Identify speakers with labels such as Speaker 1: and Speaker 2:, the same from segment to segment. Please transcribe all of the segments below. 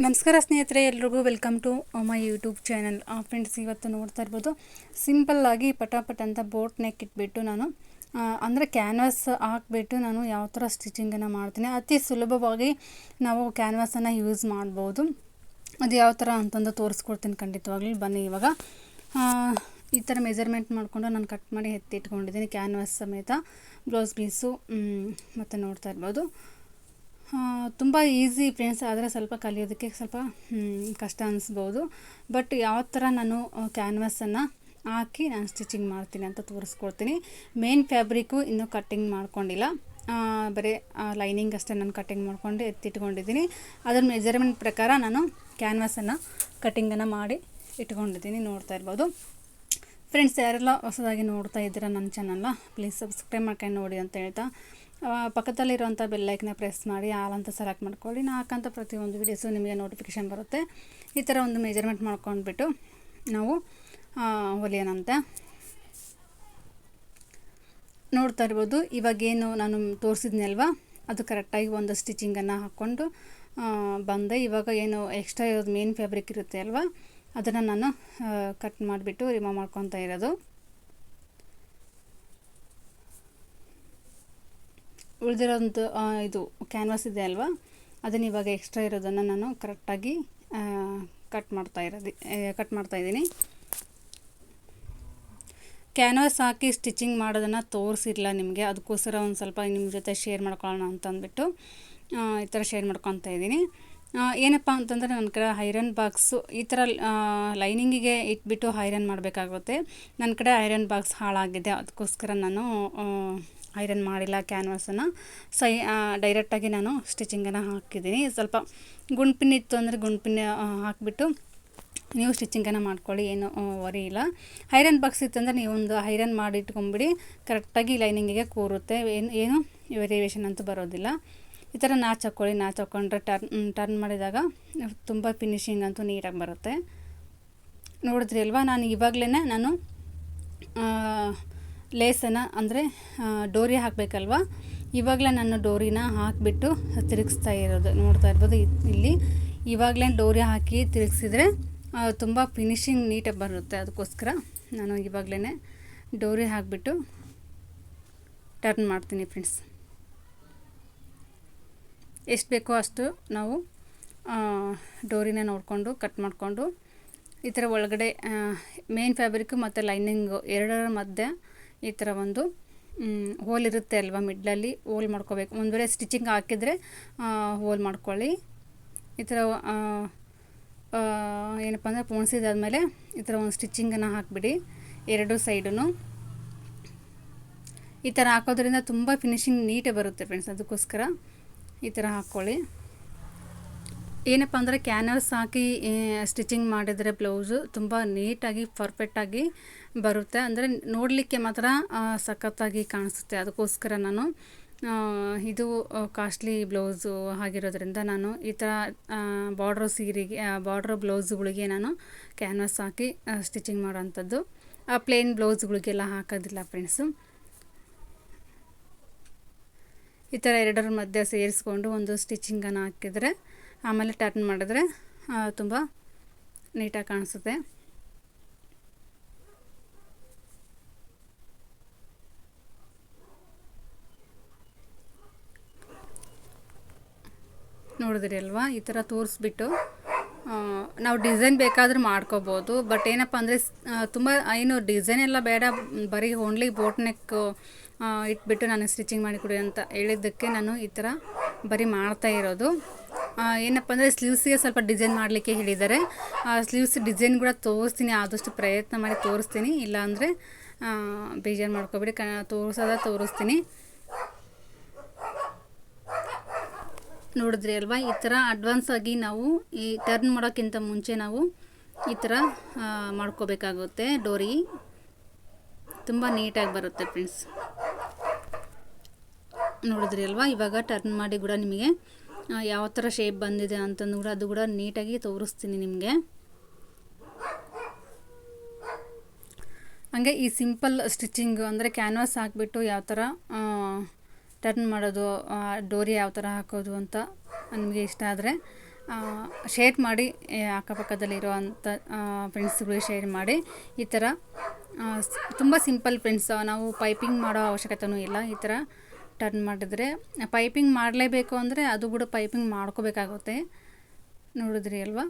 Speaker 1: ನಮಸ್ಕಾರ ಸ್ನೇಹಿತರೆ, ಎಲ್ರಿಗೂ welcome to my YouTube channel. Friends ಇವತ್ತು ನೋಡ್ತಾ ಇರ್ಬೋದು ಸಿಂಪಲ್ಲಾಗಿ ಪಟಾಪಟ್ ಅಂತ ಬೋಟ್ ನೆಕ್ ಇಟ್ಬಿಟ್ಟು ನಾನು ಅಂದರೆ ಕ್ಯಾನ್ವಾಸ್ ಹಾಕ್ಬಿಟ್ಟು ನಾನು ಯಾವ ಥರ ಸ್ಟಿಚಿಂಗನ್ನು ಮಾಡ್ತೀನಿ. ಅತಿ ಸುಲಭವಾಗಿ ನಾವು ಕ್ಯಾನ್ವಾಸನ್ನು ಯೂಸ್ ಮಾಡ್ಬೋದು. ಅದು ಯಾವ ಥರ ಅಂತಂದು ತೋರಿಸ್ಕೊಡ್ತೀನಿ ಖಂಡಿತವಾಗ್ಲೂ. ಬನ್ನಿ ಇವಾಗ. ಈ ಥರ ಮೆಜರ್ಮೆಂಟ್ ಮಾಡಿಕೊಂಡು ನಾನು ಕಟ್ ಮಾಡಿ ಎತ್ತಿಟ್ಕೊಂಡಿದ್ದೀನಿ ಕ್ಯಾನ್ವಾಸ್ ಸಮೇತ. ಬ್ಲೌಸ್ ಪೀಸು ಮತ್ತು ನೋಡ್ತಾ ಇರ್ಬೋದು. ತುಂಬ ಈಸಿ ಫ್ರೆಂಡ್ಸ್ ಆದರೆ ಸ್ವಲ್ಪ ಕಲಿಯೋದಕ್ಕೆ ಸ್ವಲ್ಪ ಕಷ್ಟ ಅನಿಸ್ಬೋದು. ಬಟ್ ಯಾವ ಥರ ನಾನು ಕ್ಯಾನ್ವಾಸನ್ನು ಹಾಕಿ ನಾನು ಸ್ಟಿಚಿಂಗ್ ಮಾಡ್ತೀನಿ ಅಂತ ತೋರಿಸ್ಕೊಡ್ತೀನಿ. ಮೇನ್ ಫ್ಯಾಬ್ರಿಕ್ಕು ಇನ್ನೂ ಕಟ್ಟಿಂಗ್ ಮಾಡ್ಕೊಂಡಿಲ್ಲ. ಬರೀ ಲೈನಿಂಗ್ ಅಷ್ಟೇ ನಾನು ಕಟ್ಟಿಂಗ್ ಮಾಡ್ಕೊಂಡು ಎತ್ತಿಟ್ಕೊಂಡಿದ್ದೀನಿ. ಅದರ ಮೆಜರ್ಮೆಂಟ್ ಪ್ರಕಾರ ನಾನು ಕ್ಯಾನ್ವಾಸನ್ನು ಕಟ್ಟಿಂಗನ್ನು ಮಾಡಿ ಇಟ್ಕೊಂಡಿದ್ದೀನಿ ನೋಡ್ತಾ ಇರ್ಬೋದು. ಫ್ರೆಂಡ್ಸ್ ಯಾರೆಲ್ಲ ಹೊಸದಾಗಿ ನೋಡ್ತಾ ಇದ್ದೀರಾ ನನ್ನ ಚಾನಲ್ನ ಪ್ಲೀಸ್ ಸಬ್ಸ್ಕ್ರೈಬ್ ಮಾಡ್ಕೊಂಡು ನೋಡಿ ಅಂತ ಹೇಳ್ತಾ. ಪಕ್ಕದಲ್ಲಿರುವಂಥ ಬೆಲ್ಲೈಕ್ನ ಪ್ರೆಸ್ ಮಾಡಿ ಆಲ್ ಅಂತ ಸೆಲೆಕ್ಟ್ ಮಾಡ್ಕೊಳ್ಳಿ. ನಾ ಹಾಕಂಥ ಪ್ರತಿಯೊಂದು ವೀಡಿಯೋಸು ನಿಮಗೆ ನೋಟಿಫಿಕೇಷನ್ ಬರುತ್ತೆ. ಈ ಥರ ಒಂದು ಮೆಜರ್ಮೆಂಟ್ ಮಾಡ್ಕೊಂಡ್ಬಿಟ್ಟು ನಾವು ಹೊಲಿಯೋಣಂತೆ. ನೋಡ್ತಾ ಇರ್ಬೋದು. ಇವಾಗೇನು ನಾನು ತೋರಿಸಿದ್ನಲ್ವ ಅದು ಕರೆಕ್ಟಾಗಿ ಒಂದು ಸ್ಟಿಚಿಂಗನ್ನು ಹಾಕ್ಕೊಂಡು ಬಂದೆ. ಇವಾಗ ಏನು ಎಕ್ಸ್ಟ್ರಾ ಇರೋದು ಮೇನ್ ಫ್ಯಾಬ್ರಿಕ್ ಇರುತ್ತೆ ಅಲ್ವಾ? ಅದನ್ನು ನಾನು ಕಟ್ ಮಾಡಿಬಿಟ್ಟು ರಿಮೂವ್ ಮಾಡ್ಕೊತಾ ಇರೋದು. ಉಳಿದಿರೋಂಥ ಇದು ಕ್ಯಾನ್ವಾಸ್ ಇದೆ ಅಲ್ವಾ? ಅದನ್ನು ಇವಾಗ ಎಕ್ಸ್ಟ್ರಾ ಇರೋದನ್ನು ನಾನು ಕರೆಕ್ಟಾಗಿ ಕಟ್ ಮಾಡ್ತಾ ಇರೋದು ಕಟ್ ಮಾಡ್ತಾ ಇದ್ದೀನಿ. ಕ್ಯಾನ್ವಾಸ್ ಹಾಕಿ ಸ್ಟಿಚಿಂಗ್ ಮಾಡೋದನ್ನು ತೋರಿಸಿರಲ್ಲ ನಿಮಗೆ. ಅದಕ್ಕೋಸ್ಕರ ಒಂದು ಸ್ವಲ್ಪ ನಿಮ್ಮ ಜೊತೆ ಶೇರ್ ಮಾಡ್ಕೊಳ್ಳೋಣ ಅಂತ ಅಂದ್ಬಿಟ್ಟು ಈ ಥರ ಶೇರ್ ಮಾಡ್ಕೊತಾ ಇದ್ದೀನಿ. ಏನಪ್ಪ ಅಂತಂದರೆ ನನ್ನ ಕಡೆ ಐರನ್ ಬಾಕ್ಸು ಈ ಥರ ಲೈನಿಂಗಿಗೆ ಇಟ್ಬಿಟ್ಟು ಐರನ್ ಮಾಡಬೇಕಾಗುತ್ತೆ. ನನ್ನ ಕಡೆ ಐರನ್ ಬಾಕ್ಸ್ ಹಾಳಾಗಿದೆ. ಅದಕ್ಕೋಸ್ಕರ ನಾನು ಐರನ್ ಮಾಡಿಲ್ಲ ಕ್ಯಾನ್ವಾಸನ್ನು. ಸೈ ಡೈರೆಕ್ಟಾಗಿ ನಾನು ಸ್ಟಿಚಿಂಗನ್ನು ಹಾಕಿದ್ದೀನಿ. ಸ್ವಲ್ಪ ಗುಂಡ್ಪಿನ್ ಇತ್ತು ಅಂದರೆ ಗುಂಡ್ಪಿನ್ ಹಾಕಿಬಿಟ್ಟು ನೀವು ಸ್ಟಿಚಿಂಗನ್ನು ಮಾಡ್ಕೊಳ್ಳಿ, ಏನು ವರಿ ಇಲ್ಲ. ಐರನ್ ಬಾಕ್ಸ್ ಇತ್ತಂದರೆ ನೀವು ಒಂದು ಐರನ್ ಮಾಡಿ ಇಟ್ಕೊಂಬಿಡಿ ಕರೆಕ್ಟಾಗಿ ಲೈನಿಂಗಿಗೆ ಕೂರುತ್ತೆ. ಏನು ಏನು, ವೇರಿಯೇಷನ್ ಅಂತೂ ಬರೋದಿಲ್ಲ. ಈ ಥರ ನಾಚ್ ಹಾಕ್ಕೊಳ್ಳಿ, ನಾಚ್ ಹಾಕ್ಕೊಂಡ್ರೆ ಟರ್ನ್ ಟರ್ನ್ ಮಾಡಿದಾಗ ತುಂಬ ಫಿನಿಶಿಂಗ್ ಅಂತೂ ನೀಟಾಗಿ ಬರುತ್ತೆ. ನೋಡಿದ್ರಿ ಅಲ್ವಾ? ನಾನು ಇವಾಗಲೇ ನಾನು ಲೇಸನ್ನು ಅಂದರೆ ಡೋರಿ ಹಾಕಬೇಕಲ್ವ? ಇವಾಗಲೇ ನಾನು ಡೋರಿನ ಹಾಕಿಬಿಟ್ಟು ತಿರುಗಿಸ್ತಾ ಇರೋದು, ನೋಡ್ತಾ ಇರ್ಬೋದು ಇಲ್ಲಿ. ಇವಾಗಲೇ ಡೋರಿ ಹಾಕಿ ತಿರುಗಿಸಿದ್ರೆ ತುಂಬ ಫಿನಿಶಿಂಗ್ ನೀಟಾಗಿ ಬರುತ್ತೆ. ಅದಕ್ಕೋಸ್ಕರ ನಾನು ಇವಾಗಲೇ ಡೋರಿ ಹಾಕಿಬಿಟ್ಟು ಟರ್ನ್ ಮಾಡ್ತೀನಿ ಫ್ರೆಂಡ್ಸ್ ಎಷ್ಟು ಬೇಕೋ ಅಷ್ಟು ನಾವು ಡೋರಿನ ನೋಡಿಕೊಂಡು, ಕಟ್ ಮಾಡಿಕೊಂಡು, ಈ ಥರ ಒಳಗಡೆ ಮೇನ್ ಫ್ಯಾಬ್ರಿಕ್ಕು ಮತ್ತು ಲೈನಿಂಗು ಎರಡರ ಮಧ್ಯೆ ಈ ಥರ ಒಂದು ಹೋಲ್ ಇರುತ್ತೆ ಅಲ್ವಾ ಮಿಡ್ಲಲ್ಲಿ ಹೋಲ್ ಮಾಡ್ಕೋಬೇಕು. ಒಂದು ವೇಳೆ ಸ್ಟಿಚಿಂಗ್ ಹಾಕಿದರೆ ಹೋಲ್ ಮಾಡ್ಕೊಳ್ಳಿ. ಈ ಥರ ಏನಪ್ಪ ಅಂದರೆ ಪೋಣಿಸಿದಾದ್ಮೇಲೆ ಈ ಥರ ಒಂದು ಸ್ಟಿಚಿಂಗನ್ನು ಹಾಕಿಬಿಡಿ, ಎರಡು ಸೈಡೂ ಈ ಥರ ಹಾಕೋದ್ರಿಂದ ತುಂಬ ಫಿನಿಶಿಂಗ್ ನೀಟಾಗಿ ಬರುತ್ತೆ ಫ್ರೆಂಡ್ಸ್ ಅದಕ್ಕೋಸ್ಕರ. ಈ ಥರ ಹಾಕ್ಕೊಳ್ಳಿ. ಏನಪ್ಪ ಅಂದರೆ ಕ್ಯಾನರ್ಸ್ ಹಾಕಿ ಸ್ಟಿಚಿಂಗ್ ಮಾಡಿದರೆ ಬ್ಲೌಸು ತುಂಬ ನೀಟಾಗಿ, ಪರ್ಫೆಕ್ಟಾಗಿ ಬರುತ್ತೆ. ಅಂದರೆ ನೋಡಲಿಕ್ಕೆ ಮಾತ್ರ ಸಖತ್ತಾಗಿ ಕಾಣಿಸುತ್ತೆ. ಅದಕ್ಕೋಸ್ಕರ ನಾನು ಇದು ಕಾಸ್ಟ್ಲಿ ಬ್ಲೌಸು ಆಗಿರೋದ್ರಿಂದ ನಾನು ಈ ಥರ ಬಾರ್ಡ್ರ್ ಸೀರೆಗೆ ಬಾರ್ಡ್ರ್ ಬ್ಲೌಸ್ಗಳಿಗೆ ನಾನು ಕ್ಯಾನ್ವಾಸ್ ಹಾಕಿ ಸ್ಟಿಚಿಂಗ್ ಮಾಡೋವಂಥದ್ದು. ಪ್ಲೇನ್ ಬ್ಲೌಸ್ಗಳಿಗೆಲ್ಲ ಹಾಕೋದಿಲ್ಲ ಫ್ರೆಂಡ್ಸು. ಈ ಥರ ಎರಡರ ಮಧ್ಯೆ ಸೇರಿಸ್ಕೊಂಡು ಒಂದು ಸ್ಟಿಚಿಂಗನ್ನು ಹಾಕಿದರೆ ಆಮೇಲೆ ಟರ್ನ್ ಮಾಡಿದ್ರೆ ತುಂಬ ನೀಟಾಗಿ ಕಾಣಿಸುತ್ತೆ. ನೋಡಿದ್ರಿ ಅಲ್ವಾ? ಈ ಥರ ತೋರಿಸ್ಬಿಟ್ಟು ನಾವು ಡಿಸೈನ್ ಬೇಕಾದರೂ ಮಾಡ್ಕೋಬೋದು. ಬಟ್ ಏನಪ್ಪ ಅಂದರೆ ತುಂಬ ಏನು ಡಿಸೈನ್ ಎಲ್ಲ ಬೇಡ. ಬರೀ ಓನ್ಲಿ ಬೋಟ್ ನೆಕ್ ಇಟ್ಬಿಟ್ಟು ನಾನು ಸ್ಟಿಚಿಂಗ್ ಮಾಡಿ ಕೊಡಿ ಅಂತ ಹೇಳಿದ್ದಕ್ಕೆ ನಾನು ಈ ಥರ ಬರೀ ಮಾಡ್ತಾ ಇರೋದು. ಏನಪ್ಪ ಅಂದರೆ ಸ್ಲೀವ್ಸಿಗೆ ಸ್ವಲ್ಪ ಡಿಸೈನ್ ಮಾಡಲಿಕ್ಕೆ ಹೇಳಿದ್ದಾರೆ. ಸ್ಲೀವ್ಸ್ ಡಿಸೈನ್ ಕೂಡ ತೋರಿಸ್ತೀನಿ, ಆದಷ್ಟು ಪ್ರಯತ್ನ ಮಾಡಿ ತೋರಿಸ್ತೀನಿ. ಇಲ್ಲಾಂದರೆ ಬೇಜಾರು ಮಾಡ್ಕೊಬೇಡಿ, ಕ, ತೋರಿಸೋದ ತೋರಿಸ್ತೀನಿ. ನೋಡಿದ್ರಿ ಅಲ್ವಾ? ಈ ಥರ ಅಡ್ವಾನ್ಸ್ ಆಗಿ ನಾವು ಈ ಟರ್ನ್ ಮಾಡೋಕ್ಕಿಂತ ಮುಂಚೆ ನಾವು ಈ ಥರ ಮಾಡ್ಕೋಬೇಕಾಗುತ್ತೆ ಡೋರಿ. ತುಂಬ ನೀಟಾಗಿ ಬರುತ್ತೆ ಫ್ರೆಂಡ್ಸ್ ನೋಡಿದ್ರಿ ಅಲ್ವಾ? ಇವಾಗ ಟರ್ನ್ ಮಾಡಿ ಕೂಡ ನಿಮಗೆ ಯಾವ ಥರ ಶೇಪ್ ಬಂದಿದೆ ಅಂತಂದು ಕೂಡ ಅದು ಕೂಡ ನೀಟಾಗಿ ತೋರಿಸ್ತೀನಿ ನಿಮಗೆ. ಹಾಗೆ ಈ ಸಿಂಪಲ್ ಸ್ಟಿಚಿಂಗು ಅಂದರೆ ಕ್ಯಾನ್ವಾಸ್ ಹಾಕಿಬಿಟ್ಟು ಯಾವ ಥರ ಟರ್ನ್ ಮಾಡೋದು ಡೋರಿ ಯಾವ ಥರ ಹಾಕೋದು ಅಂತ ನಿಮಗೆ ಇಷ್ಟ ಆದರೆ ಶೇರ್ ಮಾಡಿ ಅಕ್ಕಪಕ್ಕದಲ್ಲಿರೋ ಅಕ್ಕಪಕ್ಕದಲ್ಲಿರುವಂಥ ಫ್ರೆಂಡ್ಸ್ಗಳಿಗೆ ಶೇರ್ ಮಾಡಿ. ಈ ಥರ ತುಂಬ ಸಿಂಪಲ್ ಫ್ರೆಂಡ್ಸ್ ನಾವು ಪೈಪಿಂಗ್ ಮಾಡೋ ಅವಶ್ಯಕತೆಯೂ ಇಲ್ಲ. ಈ ಥರ ಟರ್ನ್ ಮಾಡಿದರೆ ಪೈಪಿಂಗ್ ಮಾಡಲೇಬೇಕು ಅಂದರೆ ಅದು ಕೂಡ ಪೈಪಿಂಗ್ ಮಾಡ್ಕೋಬೇಕಾಗುತ್ತೆ. ನೋಡಿದ್ರಿ ಅಲ್ವಾ?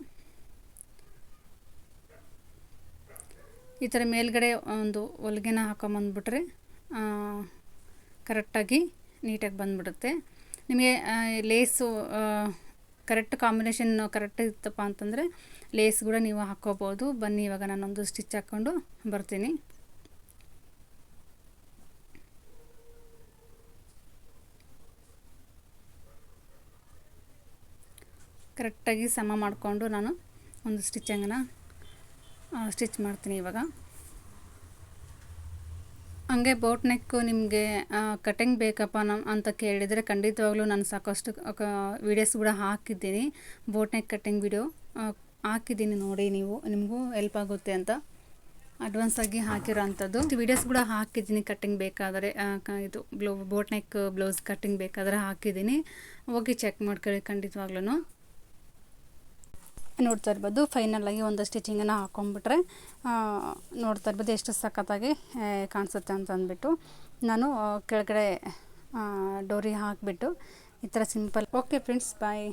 Speaker 1: ಈ ಥರ ಮೇಲ್ಗಡೆ ಒಂದು ಹೊಲಿಗೆನ ಹಾಕೊಂಬಂದ್ಬಿಟ್ರೆ ಕರೆಕ್ಟಾಗಿ ನೀಟಾಗಿ ಬಂದ್ಬಿಡುತ್ತೆ. ನಿಮಗೆ ಲೇಸು ಕರೆಕ್ಟ್ ಕಾಂಬಿನೇಷನ್ ಕರೆಕ್ಟ್ ಇತ್ತಪ್ಪ ಅಂತಂದರೆ ಲೇಸ್ ಕೂಡ ನೀವು ಹಾಕ್ಕೋಬೋದು. ಬನ್ನಿ, ಇವಾಗ ನಾನೊಂದು ಸ್ಟಿಚ್ ಹಾಕ್ಕೊಂಡು ಬರ್ತೀನಿ. ಕರೆಕ್ಟಾಗಿ ಸಮ ಮಾಡಿಕೊಂಡು ನಾನು ಒಂದು ಸ್ಟಿಚ್ಚಂಗನ ಸ್ಟಿಚ್ ಮಾಡ್ತೀನಿ ಇವಾಗ. ಹಂಗೆ ಬೋಟ್ ನೆಕ್ಕು ನಿಮಗೆ ಕಟಿಂಗ್ ಬೇಕಪ್ಪ ನಮ್ಮ ಅಂತ ಕೇಳಿದರೆ ಖಂಡಿತವಾಗ್ಲೂ ನಾನು ಸಾಕಷ್ಟು ವೀಡಿಯೋಸ್ ಕೂಡ ಹಾಕಿದ್ದೀನಿ. ಬೋಟ್ ನೆಕ್ ಕಟಿಂಗ್ ವಿಡಿಯೋ ಹಾಕಿದ್ದೀನಿ ನೋಡಿ ನೀವು, ನಿಮಗೂ ಹೆಲ್ಪ್ ಆಗುತ್ತೆ ಅಂತ. ಅಡ್ವಾನ್ಸ್ ಆಗಿ ಹಾಕಿರೋ ಅಂಥದ್ದು ವೀಡಿಯೋಸ್ ಕೂಡ ಹಾಕಿದ್ದೀನಿ ಕಟ್ಟಿಂಗ್ ಬೇಕಾದರೆ ಇದು ಬ್ಲೌ ಬೋಟ್ ನೆಕ್ ಬ್ಲೌಸ್ ಕಟ್ಟಿಂಗ್ ಬೇಕಾದರೆ ಹಾಕಿದ್ದೀನಿ. ಹೋಗಿ ಚೆಕ್ ಮಾಡ್ಕೊಳ್ಳಿ ಖಂಡಿತವಾಗ್ಲೂ ನೋಡ್ತಾ ಇರ್ಬೋದು. ಫೈನಲ್ ಆಗಿ ಒಂದು ಸ್ಟಿಚಿಂಗನ್ನು ಹಾಕೊಂಡ್ಬಿಟ್ರೆ ನೋಡ್ತಾ ಇರ್ಬೋದು ಎಷ್ಟು ಸಖತ್ತಾಗಿ ಕಾಣಿಸುತ್ತೆ ಅಂತ ಅಂದ್ಬಿಟ್ಟು ನಾನು ಕೆಳಗಡೆ ಡೋರಿ ಹಾಕಿಬಿಟ್ಟು ಈ ಥರ ಸಿಂಪಲ್ ಓಕೆ ಫ್ರೆಂಡ್ಸ್ ಬಾಯ್